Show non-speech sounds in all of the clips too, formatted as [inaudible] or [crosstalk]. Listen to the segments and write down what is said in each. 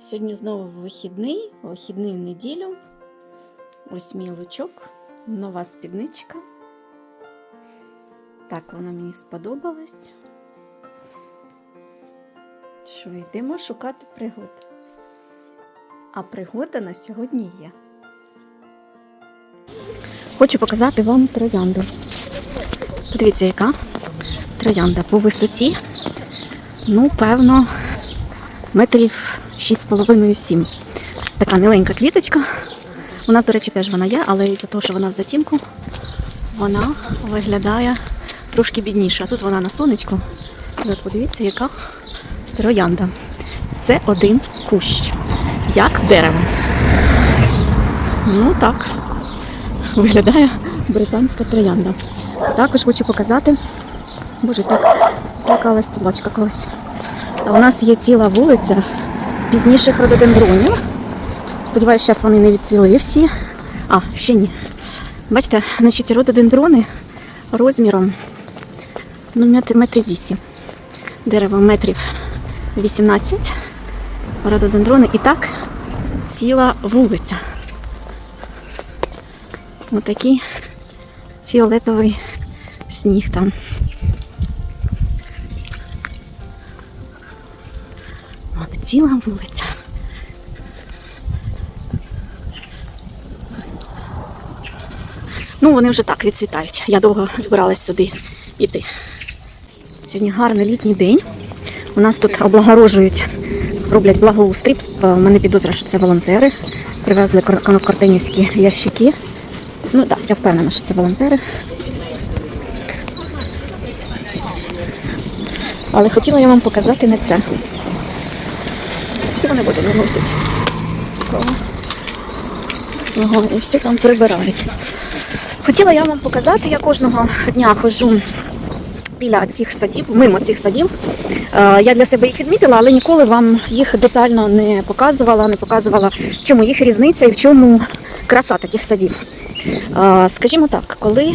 Сьогодні знову вихідний, вихідний в неділю. Ось мій лучок, нова спідничка. Так, вона мені сподобалась. Що, йдемо шукати пригод. А пригода на сьогодні є. Хочу показати вам троянду. Подивіться, яка троянда по висоті. Ну, певно, метрів 6,5-7. Така міленька квіточка. У нас, до речі, теж вона є, але із-за того, що вона в затінку, вона виглядає трошки бідніше. А тут вона на сонечку. Ви подивіться, яка троянда. Це один кущ, як дерево. Ну так, виглядає британська троянда. Також хочу показати. Боже, так злякалась собачка колись. А У нас є ціла вулиця пізніших рододендронів. Сподіваюсь, зараз вони не відцвіли всі. А, ще ні. Бачите, значить, рододендрони розміром ну, метрів 8. Дерево метрів 18. Рододендрони і так ціла вулиця. Отакий фіолетовий сніг там. От ціла вулиця. Ну, вони вже так відцвітають. Я довго збиралась сюди йти. Сьогодні гарний літній день. У нас тут облагорожують, роблять благоустрій. Е, У мене підозра, що це волонтери. Привезли картинівські ящики. Ну так, я впевнена, що це волонтери. Але хотіла я вам показати не це. Вони воду виносять? Ага, і все там прибирають. Хотіла я вам показати, я кожного дня ходжу біля цих садів, мимо цих садів. Е, Я для себе їх відмітила, але ніколи вам їх детально не показувала, не показувала, в чому їх різниця і в чому краса таких садів. Скажімо так, коли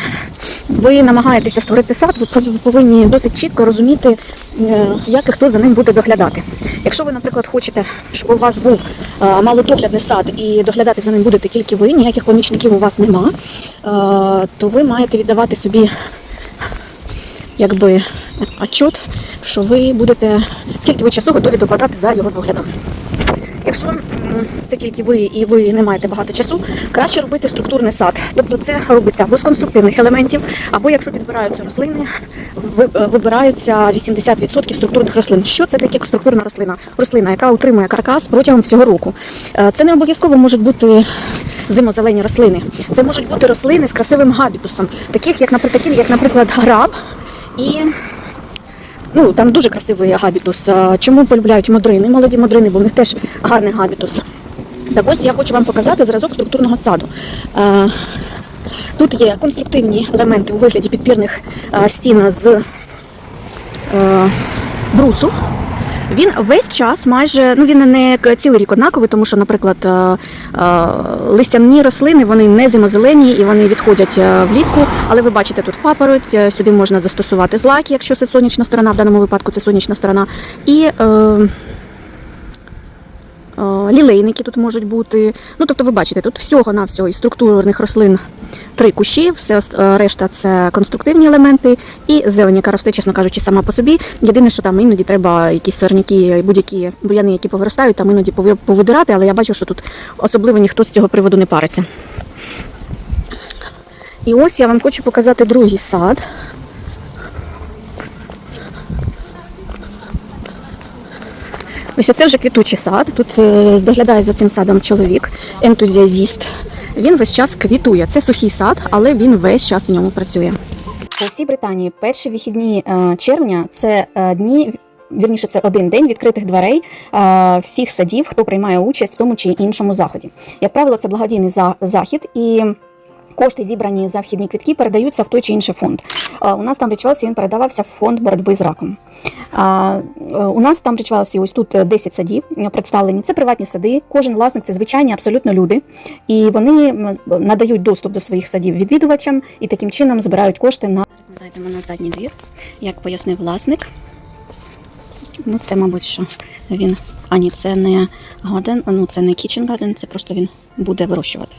ви намагаєтеся створити сад, ви повинні досить чітко розуміти, е, як і хто за ним буде доглядати. Якщо ви, наприклад, хочете, щоб у вас був малодоглядний сад і доглядати за ним будете тільки ви, ніяких помічників у вас нема, то ви маєте віддавати собі якби отчет, що ви будете скільки ви часу готові докладати за його доглядом. Якщо це тільки ви і ви не маєте багато часу, краще робити структурний сад. Тобто це робиться або з конструктивних елементів, або якщо підбираються рослини, е, вибираються 80% структурних рослин. Що це таке структурна рослина? Рослина, яка утримує каркас протягом всього року. Е, Це не обов'язково можуть бути зимозелені рослини. Це можуть бути рослини з красивим габітусом, таких як, наприклад, як, наприклад, граб і Ну, там дуже красивий габітус. Чому полюбляють модрини, молоді модрини, бо в них теж гарний габітус. Так ось я хочу вам показати зразок структурного саду. Тут є конструктивні елементи у вигляді підпірних стін з брусу. Він весь час майже, ну він не цілий рік однаковий, тому що, наприклад, е, е, листяні рослини вони не зимозелені і вони відходять е, влітку. Але ви бачите тут папороть, сюди можна застосувати злаки, якщо це сонячна сторона, в даному випадку це сонячна сторона. І лілейники тут можуть бути. Ну, тобто, ви бачите, тут всього-навсього із структурних рослин три кущі, все е, решта це конструктивні елементи, і зелень, яка росте, чесно кажучи, сама по собі. Єдине, що там іноді треба якісь сорняки, будь-які бур'яни, які повиростають, там іноді повидирати, але я бачу, що тут особливо ніхто з цього приводу не париться. І ось я вам хочу показати другий сад. Ось оце вже квітучий сад. Тут е, доглядає за цим садом чоловік, ентузіазіст. Він весь час квітує. Це сухий сад, але він весь час в ньому працює. По всій Британії перші вихідні е, червня це е, дні. Вірніше, це один день відкритих дверей всіх садів, хто приймає участь в тому чи іншому заході. Як правило, це благодійний за- захід, і кошти, зібрані за вхідні квітки, передаються в той чи інший фонд. Е, У нас там Річвелсі він передавався в фонд боротьби з раком. Е, У нас там Річвелсі ось тут е, 10 садів е, представлені. Це приватні сади. Кожен власник це звичайні абсолютно люди, і вони надають доступ до своїх садів відвідувачам і таким чином збирають кошти на зайдемо на задній двір, як пояснив власник. Ну, це, мабуть, що він А ні, це не гарden, ну це не kitchen garden, це просто він буде вирощувати.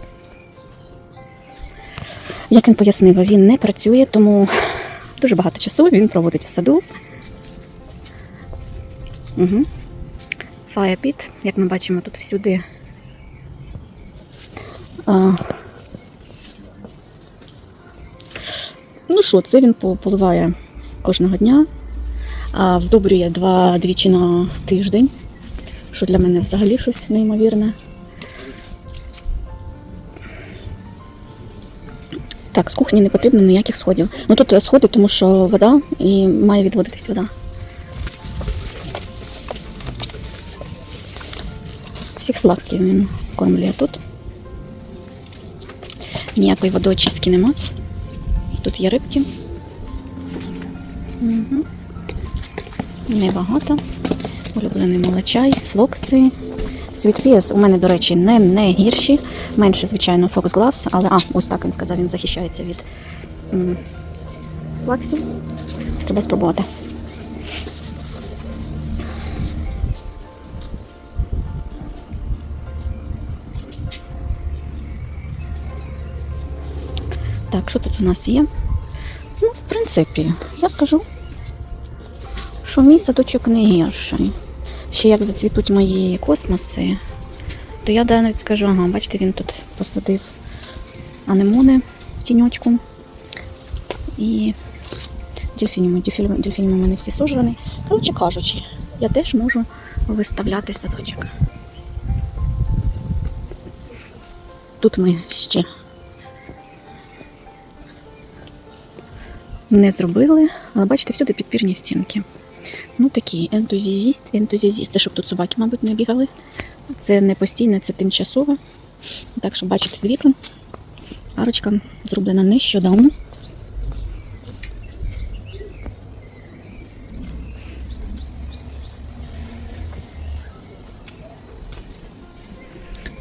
Як він пояснив, він не працює, тому дуже багато часу він проводить в саду. Угу. Pit, як ми бачимо, тут всюди. А, ну що, це він поливає кожного дня, а вдобрює два двічі на тиждень, що для мене взагалі щось неймовірне. Так, з кухні не потрібно ніяких сходів. Ну тут сходи, тому що вода і має відводитись вода. Всіх слаксків він скормлює тут. Ніякої водоочистки нема. Тут є рибки. Угу. Небагато. Улюблений молочай, флокси. Світпіс у мене, до речі, не, не гірші. Менше, звичайно, Fox Gloves, але а, ось так він сказав, він захищається від м, слаксів. Треба спробувати. Так, що тут у нас є? Ну, в принципі, я скажу, що мій садочок не гірший. Ще як зацвітуть мої космоси, то я навіть скажу, ага, бачите, він тут посадив анемони в тіньочку. І дельфініми. Дельфініми, у мене всі сожрані. Коротше кажучи, я теж можу виставляти садочок. Тут ми ще не зробили, але бачите, всюди підпірні стінки. Ну такі ентузіаїст, ентузіазісти, щоб тут собаки, мабуть, не бігали. Це не постійне, це тимчасове. Так що бачите з вікон. Арочка зроблена нещодавно.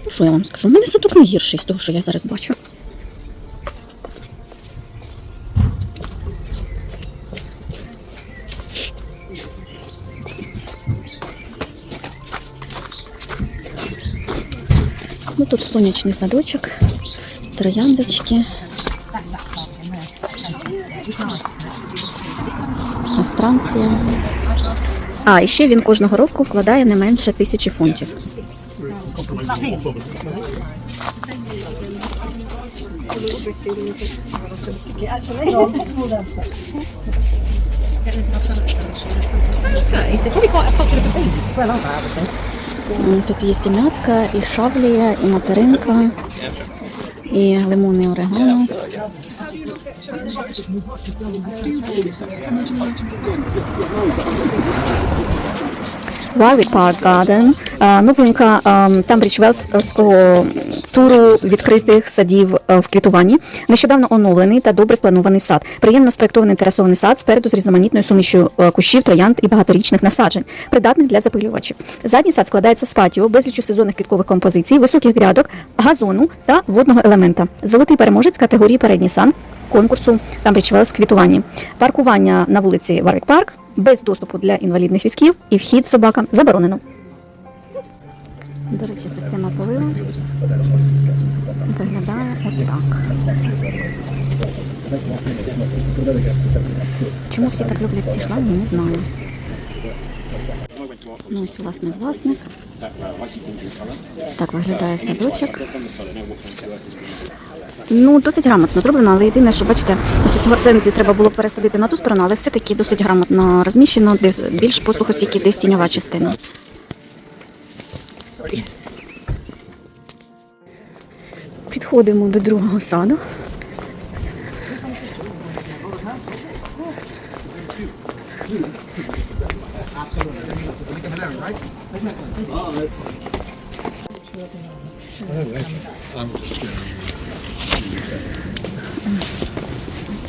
Ну, що я вам скажу? У мене садок не гірший з того, що я зараз бачу. Тут сонячний садочок, трояндочки. Астранція. А, і ще він кожного року вкладає не менше тисячі фунтів. They're probably quite popular for babies as well, aren't they? Тут є і м'ятка, і шавлія, і материнка, і лимон і орегано. Warwick Park Garden. Е, Новинка Тамбрідж Велського туру відкритих садів е, в квітуванні. Нещодавно оновлений та добре спланований сад. Приємно спроектований терасований сад спереду з різноманітною сумішю е, кущів, троянд і багаторічних насаджень, придатних для запилювачів. Задній сад складається з патіо, безлічу сезонних квіткових композицій, високих грядок, газону та водного елемента. Золотий переможець категорії передній сан конкурсу Тамбрідж Велс квітуванні. Паркування на вулиці Варвік Парк без доступу для інвалідних візків і вхід собакам заборонено. До речі, система поливу виглядає отак. Чому всі так люблять ці шланги, не знаю. Ну, ось власне власник. Так виглядає садочок. Ну, досить грамотно зроблено, але єдине, що бачите, ось цю гортензію треба було пересадити на ту сторону, але все-таки досить грамотно розміщено, де більш посухостійкі, десь тіньова частина. Підходимо до другого саду.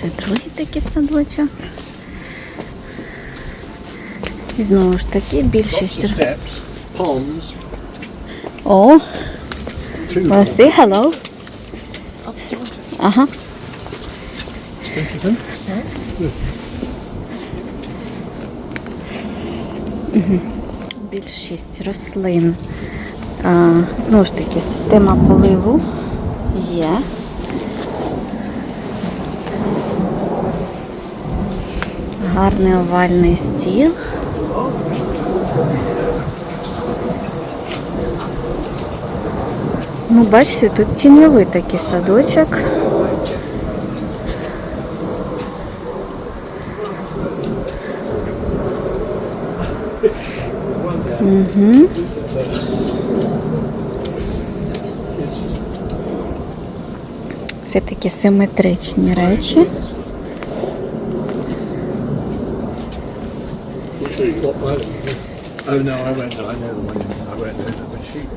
Це другий такий садочок. І знову ж таки більшість. О, well, say hello. Ага. більшість рослин. А, знову ж таки, система поливу є. Гарний овальний стіл. Ну, бачите, тут тіньовий такий садочок. Угу. Все такі симетричні речі. What, what, oh no, I went there. I know the one. In, I went there. The sheep.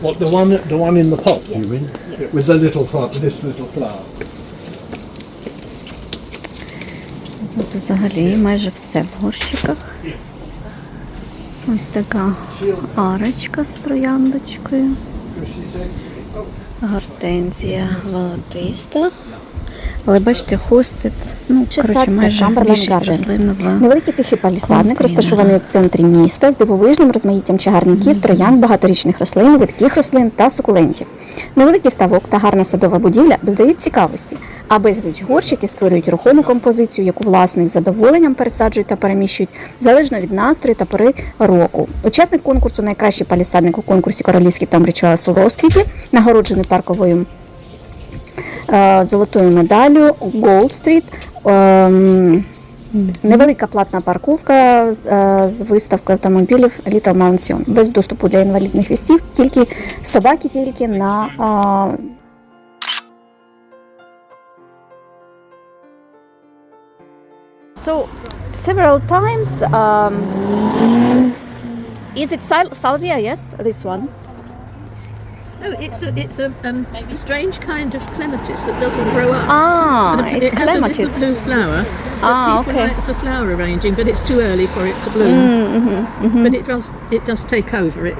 What the one? The one in the pot? You mean? With the little pot, this little flower. Тут взагалі майже все в горщиках. Ось така арочка з трояндочкою. Because she said, Гортензія волотиста. Але бачите, хостит, ну, коротше, майже більшість рослин в Невеликий тихий палісадник, розташований в центрі міста з дивовижним розмаїттям чагарників, троян, багаторічних рослин, видких рослин та сукулентів. Невеликий ставок та гарна садова будівля додають цікавості, а безліч горщиків створюють рухому композицію, яку власник з задоволенням пересаджують та переміщують залежно від настрою та пори року. Учасник конкурсу Найкращий палісадник у конкурсі Королівський там ритуалс у розквіті, нагороджений парковою золотою медаллю Gold Street. ем, Невелика платна парковка е, з виставкою автомобілів Little Mansion. Без доступу для інвалідних вістів, тільки собаки тільки на а, So, several times, um, is it sal- salvia? Yes, this one. Oh, it's a it's a um, strange kind of clematis that doesn't grow up. Ah, And it's it has a clematis. little blue flower. Ah, people okay. like for flower arranging, but it's too early for it to bloom. Mm-hmm, But it does it does take over. It.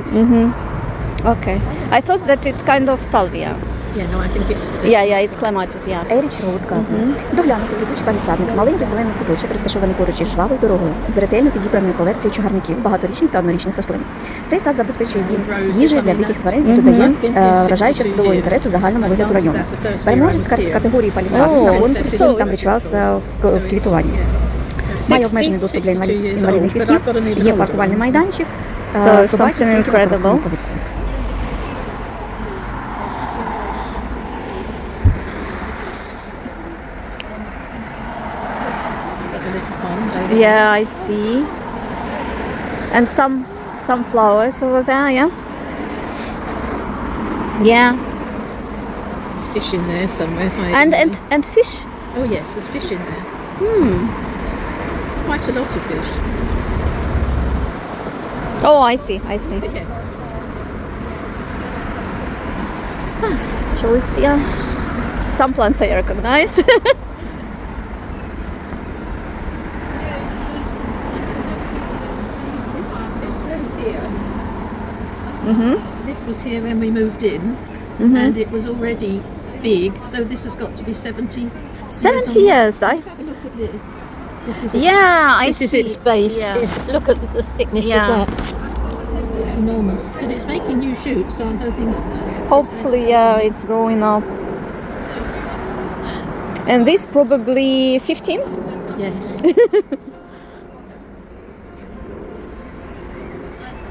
Okay. I thought that it's kind of salvia. Yeah, no, I think it's. Yeah, yeah, it's clematis. Yeah. Еріч Роуд Гарден. Доглянутий квітучий палісадник, маленький зелений куточок, розташований поруч із жвавою дорогою, з ретельно підібраною колекцією чагарників, багаторічних та однорічних рослин. Цей сад забезпечує дім їжі для диких тварин і додає е, вражаючого садового інтересу загальному вигляду району. Переможець кар- категорії палісадник Oh, на конкурсі so там річувався в, в квітуванні. Має обмежений доступ для інвалід- інвалідних вістів, є паркувальний майданчик, So е, собаки something тільки на incredible. повідку. Yeah, I see. And some some flowers over there. Yeah. Yeah. There's fish in there somewhere. hiding And and and fish. oh yes, there's fish in there. Hmm. Quite a lot of fish. Oh, I see. I see. But yes. Choice. Yeah. Some plants I recognize. [laughs] This, this rose here. Mm-hmm. This was here when we moved in, and it was already big. So this has got to be seventy. Seventy old. years. I. Have a look at this. This is its, Yeah, I this is see. its base. Yeah. It's, look at the thickness Yeah. of that. It's enormous, but it's making new shoots. So I'm hoping. Hopefully, yeah, it's growing up. And this probably 15? Yes. [laughs]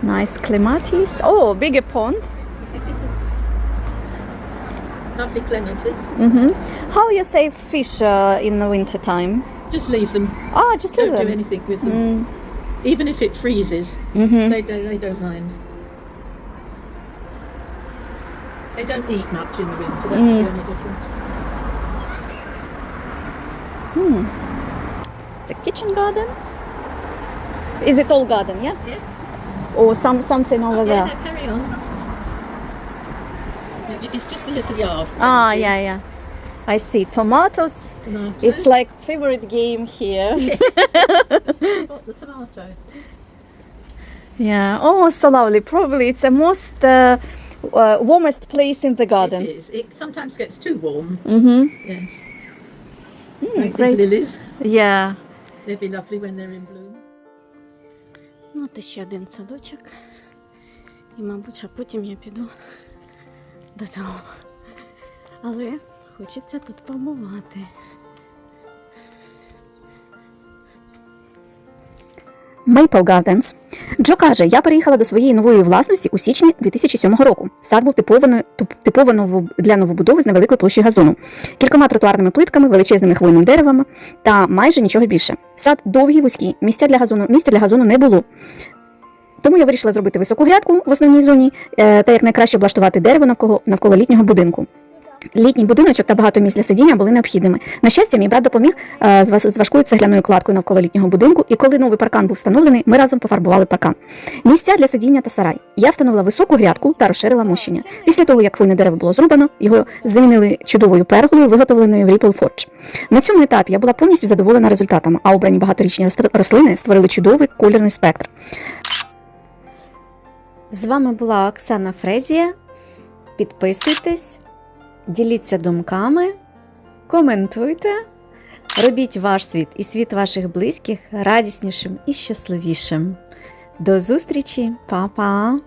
Nice clematis. Oh, bigger pond. [laughs] Lovely clematis. How you save fish uh, in the winter time? Just leave them. Ah, just leave them. Don't do anything with them. Even if it freezes, they don't. They don't mind. They don't eat much in the winter. That's the only difference. Hmm. It's a kitchen garden. Is it all garden? Yeah. Yes. Or some something over Yeah. there? No, carry on. It's just a little yard. Ah, yeah, yeah. I see tomatoes. Tomatoes. It's like favorite game here. [laughs] [laughs] The tomato. yeah. Oh, so lovely. Probably it's the most uh, uh, warmest place in the garden. It is. It sometimes gets too warm. Mm-hmm. Yes. Big great. lilies. Yeah. They'd be lovely when they're in bloom. Ну, от ще один садочок. І, мабуть, що потім я піду додому. Але хочеться тут побувати. Maple Gardens. Джо каже, я переїхала до своєї нової власності у січні 2007 року. Сад був типовано, для новобудови з невеликою площею газону, кількома тротуарними плитками, величезними хвойними деревами та майже нічого більше. Сад довгий, вузький, місця для газону, місця для газону не було. Тому я вирішила зробити високу грядку в основній зоні е, та як найкраще облаштувати дерево навколо, навколо літнього будинку. Літній будиночок та багато місць для сидіння були необхідними. На щастя, мій брат допоміг е, з важкою цегляною кладкою навколо літнього будинку, і коли новий паркан був встановлений, ми разом пофарбували паркан. Місця для сидіння та сарай. Я встановила високу грядку та розширила мощення. Після того, як хвойне дерево було зрубано, його замінили чудовою перголою, виготовленою в Ripple Forge. На цьому етапі я була повністю задоволена результатами, а обрані багаторічні рослини створили чудовий кольорний спектр. З вами була Оксана Фрезія. Підписуйтесь, діліться думками, коментуйте, робіть ваш світ і світ ваших близьких радіснішим і щасливішим. До зустрічі, Па-па!